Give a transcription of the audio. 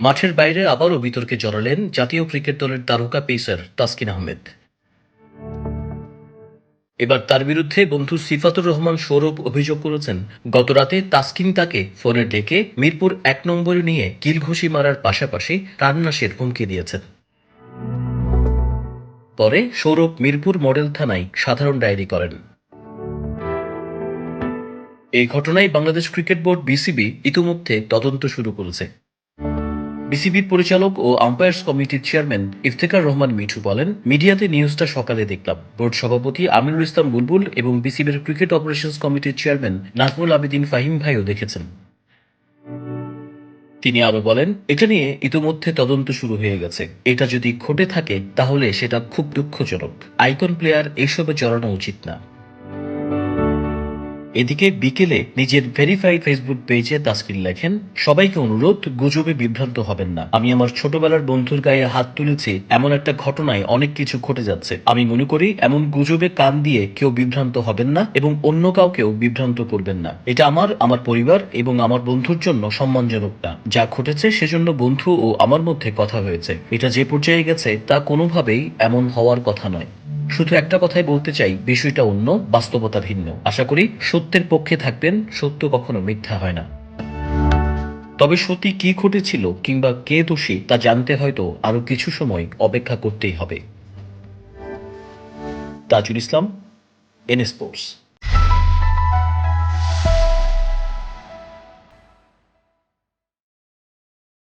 মাঠের বাইরে আবারও বিতর্কে জড়ালেন জাতীয় ক্রিকেট দলের তারকা পেসার তাসকিন আহমেদ। এবার তার বিরুদ্ধে বন্ধু সিফাতুর রহমান সৌরভ অভিযোগ করেছেন গতরাতে তাসকিন তাকে ফোনে ডেকে মিরপুর এক নম্বরে নিয়ে কিলঘুষি মারার পাশাপাশি প্রাণনাশের হুমকি দিয়েছেন। পরে সৌরভ মিরপুর মডেল থানায় সাধারণ ডায়েরি করেন। এই ঘটনায় বাংলাদেশ ক্রিকেট বোর্ড বিসিবি ইতিমধ্যে তদন্ত শুরু করেছে। বিসিবির পরিচালক ও আম্পায়ার্স কমিটির চেয়ারম্যান ইফতেখার রহমান মিঠু বলেন, মিডিয়াতে নিউজটা সকালে দেখলাম। বোর্ড সভাপতি আমিনুল ইসলাম বুলবুল এবং বিসিবির ক্রিকেট অপারেশনস কমিটির চেয়ারম্যান নাজমুল আবেদিন ফাহিম ভাইও দেখেছেন। তিনি আরও বলেন, এটা নিয়ে ইতিমধ্যে তদন্ত শুরু হয়ে গেছে। এটা যদি ঘটে থাকে, তাহলে সেটা খুব দুঃখজনক। আইকন প্লেয়ার এসবে জড়ানো উচিত না। এদিকে বিকেলে নিজের ভেরিফাইড ফেসবুক পেজে তাসকিন লেখেন, সবাইকে অনুরোধ, গুজবে বিভ্রান্ত হবেন না। আমি আমার ছোটবেলার বন্ধুর গায়ে হাত তুলেছি, এমন একটা ঘটনায় অনেক কিছু ঘটে যাচ্ছে। আমি মনে করি এমন গুজবে কান দিয়ে কেউ বিভ্রান্ত হবেন না এবং অন্য কাউকেও বিভ্রান্ত করবেন না। এটা আমার আমার পরিবার এবং আমার বন্ধুর জন্য সম্মানজনক না। যা ঘটেছে সেজন্য বন্ধু ও আমার মধ্যে কথা হয়েছে। এটা যে পর্যায়ে গেছে তা কোনোভাবেই এমন হওয়ার কথা নয়। শুধু একটা কথাই বলতে চাই, বিষয়টা অন্য, বাস্তবতা ভিন্ন। আশা করি সত্যের পক্ষে থাকবেন, সত্য কখনো মিথ্যা হয় না। তবে সত্যি কি ঘটেছিল কিংবা কে দোষী, তা জানতে হয়তো আরও কিছু সময় অপেক্ষা করতেই হবে। Tajul Islam N sports